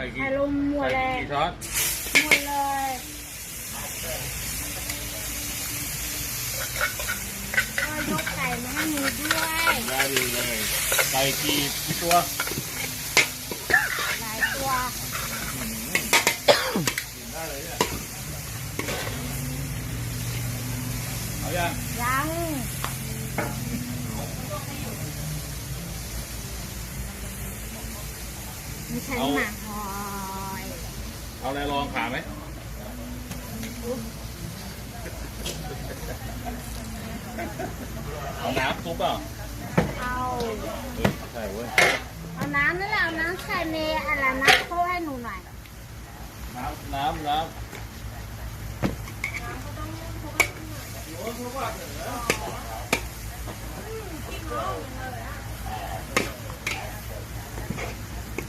ส่กี่ใส่ลงหมดเลยกี่ช้อนหมดเลยก็ยกไก่มาให้หนูด้วยได้เลยใส่กี่กี่ตัวหลายตัวได้เลยเนี่ยเอายังยังมีใช้หมากหอย เอาอะไรลองขาไหมเอาน้ำซุปเปล่าเอาเฮ้ยใช่เว้ย เอาน้ำนั่นแหละเอาน้ำใส่ในอะไรนะโค้ให้หนูหน่อย น้ำ น้ำ น้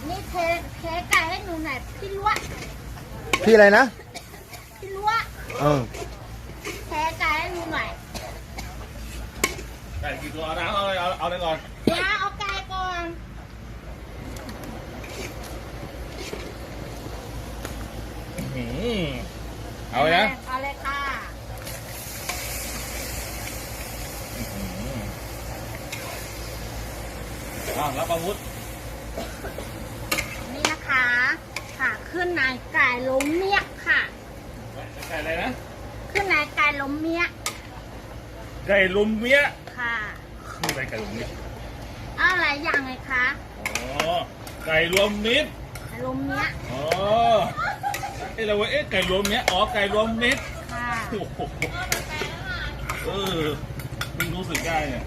นี่เทเทไก่ให้หนูหน่อยพี่ล้ว พี่อะไรนะพี่ล้วเออเทไก่ให้หนูหน่อยำใส่กี่ตัวเอาน้ำเอาอะไรเอาเอาอะไรก่อนเดี๋ยวเอาไก่ก่อนหืมเอาไปนะเอาเลยค่ะอ้าวรับอาวุธนี่นะคะ ค่ะ ขึ้นนายไก่ล้มเมียกค่ะ ไก่อะไรนะ ขึ้นนายไก่ล้มเมียกไก่ลุมเมียค่ะคืออะไรไก่ลุมเมียเอาอะไรอย่างเลยคะอ๋อ ไก่รวมมิตรไก่ล้มเมียกอ๋อเอ้เราว่าเอ๊ะไก่รวมเนี้ยอ๋อ ไก่รวมมิตรค่ะโอ้โหเออเพิ่งรู้สึกได้เนี่ย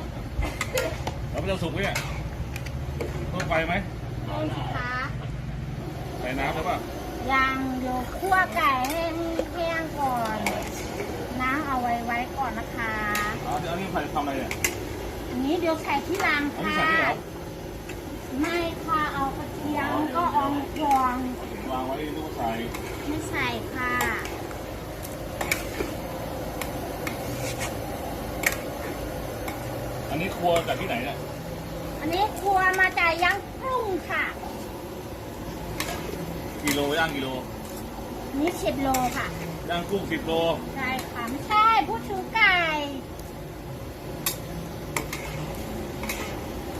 แล้วมันจะสุกไหมเนี่ยต้องไปไหมเอาสิคะ ใส่น้ำหรือเปล่ายังเดี๋ยวคั่วไก่ให้แห้งก่อน น้ำเอาไว้ไว้ก่อนนะคะ อ๋อเดี๋ยวอันนี้ใส่ทำอะไรเนี่ยอันนี้เดี๋ยวใส่ที่รังอันนี้ค่ะ ใส่ที่ไหนไม่ค่ะเอากระเทียมก็อองฟองวางไว้นู่นใส่ไม่ใส่ค่ะ อันนี้ครัวจากที่ไหนเนี่ยอันนี้ครัวมาจากยังกรุงค่ะ กิโลย่างกิโลนี่สิบโลค่ะ ย่างกุ้งสิบโลใช่ค่ะไม่ใช่พูดถึงไก่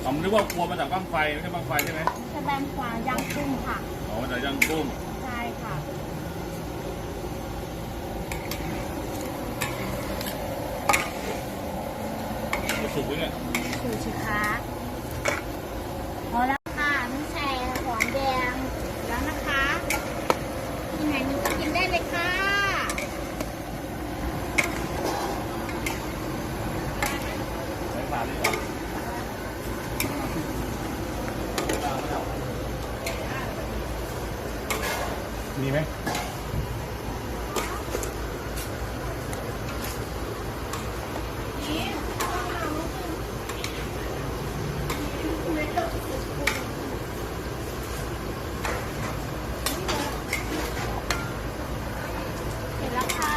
ผมนึกว่าครัวมาจากบ้างไฟไม่ใช่บ้างไฟใช่ไหมแสดงความยังกรุงค่ะอ๋อมาจากย่างกุ้งใช่ค่ะจะสุกไหมเนี่ยสูชิคะพอแล้วค่ะไม่ใส่หอมแดงแล้วนะคะที่ไหนหนูก็กินได้เลยค่ะ ใส่ฝาดีกว่า มีไหม เสร็จแล้วค่ะ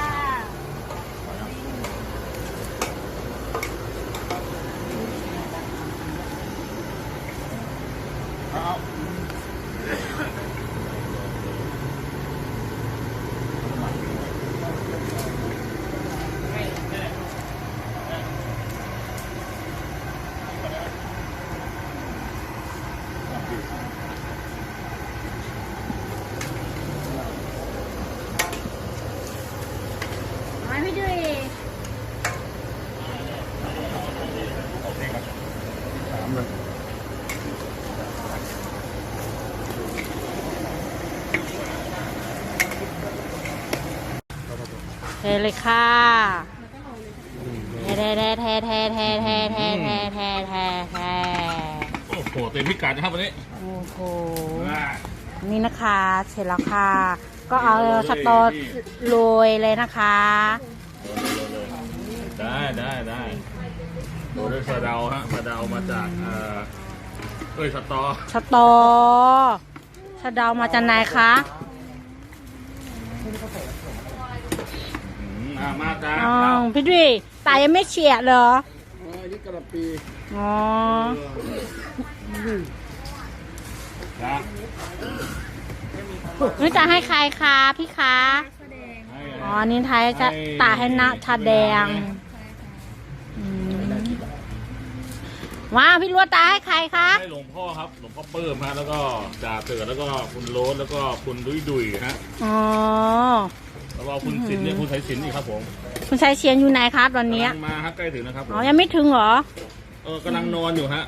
เอา มาพี่ดุย สามเลยเทเลยค่ะเทเทเทเทเทเทเทเทเทเทเทเทโอ้โหเต็มพิกัดนะครับวันนี้ โอ้โหอ่านี่นะคะเสร็จแล้วค่ะ ก็เอาสตอโรยเลยนะคะ ได้ได้ได้ โรยด้วยสะเดาฮะสะเดามาจากเอ่อเอ้ยสตอสตอสะเดามาจากไหนคะอืมอ่ามาจ้าอ๋อพี่ดุยตายังไม่เฉียดเหรออ๋ออันนี้กระปีอ๋อจ้านี่จะให้ใครคะพี่คะให้อ๋อนี่ไทยจะตาให้นะชาแดงอื ว้าวพี่รัวตาให้ใครคะให้หลวงพ่อครับ หลวงพ่อเปิ้มฮะแล้วก็จ่าเกิดแล้วก็คุณโรสแล้วก็คุณดุยดุยฮะอ๋อแล้วก็คุณสินเนี่ยคุณสายสินอีกครับผมคุณชายเชียนอยู่ไหนครับตอนนี้กำลังมาฮะใกล้ถึงนะครับผมอ๋อยังไม่ถึงเหรอเออกำลังนอนอยู่ฮะ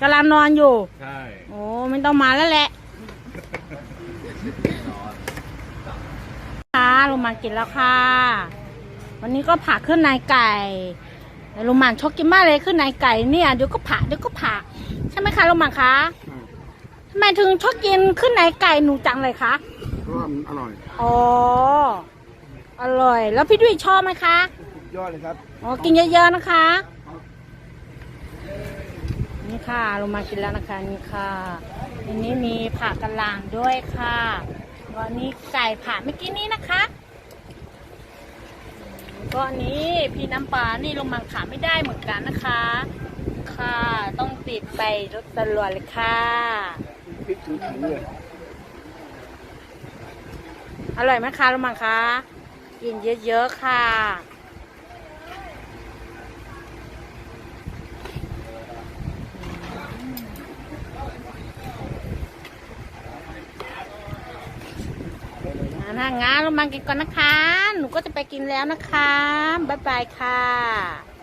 กำลังนอนอยู่ ใช่โอ้ไม่ต้องมาแล้วแหละค่ะลุงหมันกินแล้วค่ะ วันนี้ก็ผ่าขึ้นในไก่ แต่ลุงหมันชอบกินมากเลยขึ้นในไก่เนี่ยเดี๋ยวก็ผ่าเดี๋ยวก็ผ่าใช่ไหมคะลุงหมันคะทำไมถึงชอบกินขึ้นในไก่หนูจังเลยคะเพราะว่ามันอร่อย อ๋ออร่อย แล้วพี่ดุ้ยชอบไหมคะยอดเลยครับอ๋อกินเยอะๆนะคะ นี่ค่ะลงมากินแล้วนะคะนี่ค่ะอันนี้มีผักกะหล่ำด้วยค่ะวันนี้ไก่ผ่าเมื่อกี้นี้นะคะ ก็อันนี้พี่น้ำปลานี่ลงมาขาไม่ได้เหมือนกันนะคะ ค่ะต้องติดไปรถตลอดเลยค่ะพริกถึงถึงเลยอร่อยไหมคะลงมังคะกินเยอะๆค่ะ อ่าถ้างั้นเรามากินก่อนนะคะ หนูก็จะไปกินแล้วนะคะ บ๊ายบายค่ะ